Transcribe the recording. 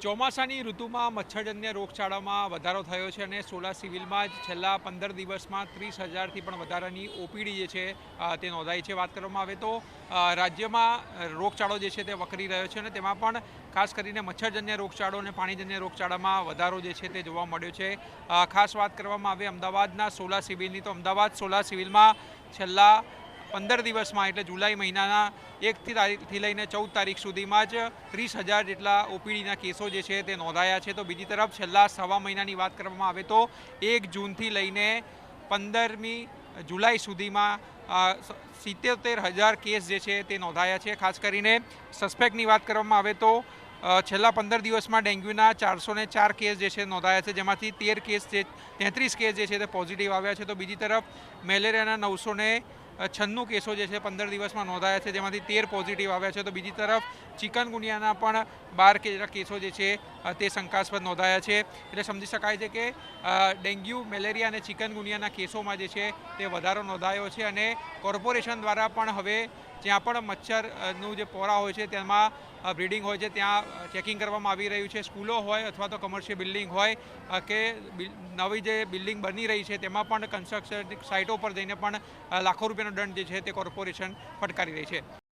ચોમાસાની ઋતુમાં મચ્છરજન્ય રોગચાળામાં વધારો થયો છે અને સોલા સિવિલમાં જ છેલ્લા પંદર દિવસમાં ત્રીસ હજારથી પણ વધારાની ઓપીડી જે છે તે નોંધાઈ છે. વાત કરવામાં આવે તો રાજ્યમાં રોગચાળો જે છે તે વકરી રહ્યો છે અને તેમાં પણ ખાસ કરીને મચ્છરજન્ય રોગચાળો અને પાણીજન્ય રોગચાળામાં વધારો જે છે તે જોવા મળ્યો છે. ખાસ વાત કરવામાં આવે અમદાવાદના સોલા સિવિલની. તો અમદાવાદ સોલા સિવિલમાં છેલ્લા પંદર દિવસમાં એટલે જુલાઈ મહિનાના એકથી તારીખથી લઈને ચૌદ તારીખ સુધીમાં જ ત્રીસ હજાર જેટલા ઓપીડીના કેસો જે છે તે નોંધાયા છે. તો બીજી તરફ છેલ્લા સવા મહિનાની વાત કરવામાં આવે તો એક જૂનથી લઈને પંદરમી જુલાઈ સુધીમાં સિત્તેર હજાર કેસ જે છે તે નોંધાયા છે. ખાસ કરીને સસ્પેક્ટની વાત કરવામાં આવે તો છેલ્લા પંદર દિવસમાં ડેન્ગ્યુના ચારસો ને ચાર કેસ જે છે નોંધાયા છે. જેમાંથી તેર કેસ જે, તેત્રીસ કેસ જે છે તે પોઝિટિવ આવ્યા છે. તો બીજી તરફ મેલેરિયાના નવસો ને છન્નું કેસો જે છે પંદર દિવસમાં નોંધાયા છે, જેમાંથી તેર પોઝિટિવ આવ્યા છે. તો બીજી તરફ ચિકનગુનિયાના પણ બાર કેસો જે છે તે શંકાસ્પદ નોંધાયા છે. એટલે સમજી શકાય છે કે ડેન્ગ્યુ, મેલેરિયા અને ચિકનગુનિયાના કેસોમાં જે છે, તે વધારો નોંધાયો છે અને કોર્પોરેશન દ્વારા પણ હવે જ્યાં પણ મચ્છરનું જે પોરા હોય છે, તેમાં બ્રીડિંગ હોય છે, ત્યાં ચેકિંગ કરવામાં આવી રહ્યું છે. સ્કૂલો હોય અથવા તો કમર્શિયલ બિલ્ડિંગ હોય કે નવી જે બિલ્ડિંગ બની રહી છે, તેમાં પણ કન્સ્ટ્રક્શન સાઇટો પર જઈને પણ લાખો રૂપિયાનો દંડ જે છે, તે કોર્પોરેશન ફટકારી રહી છે.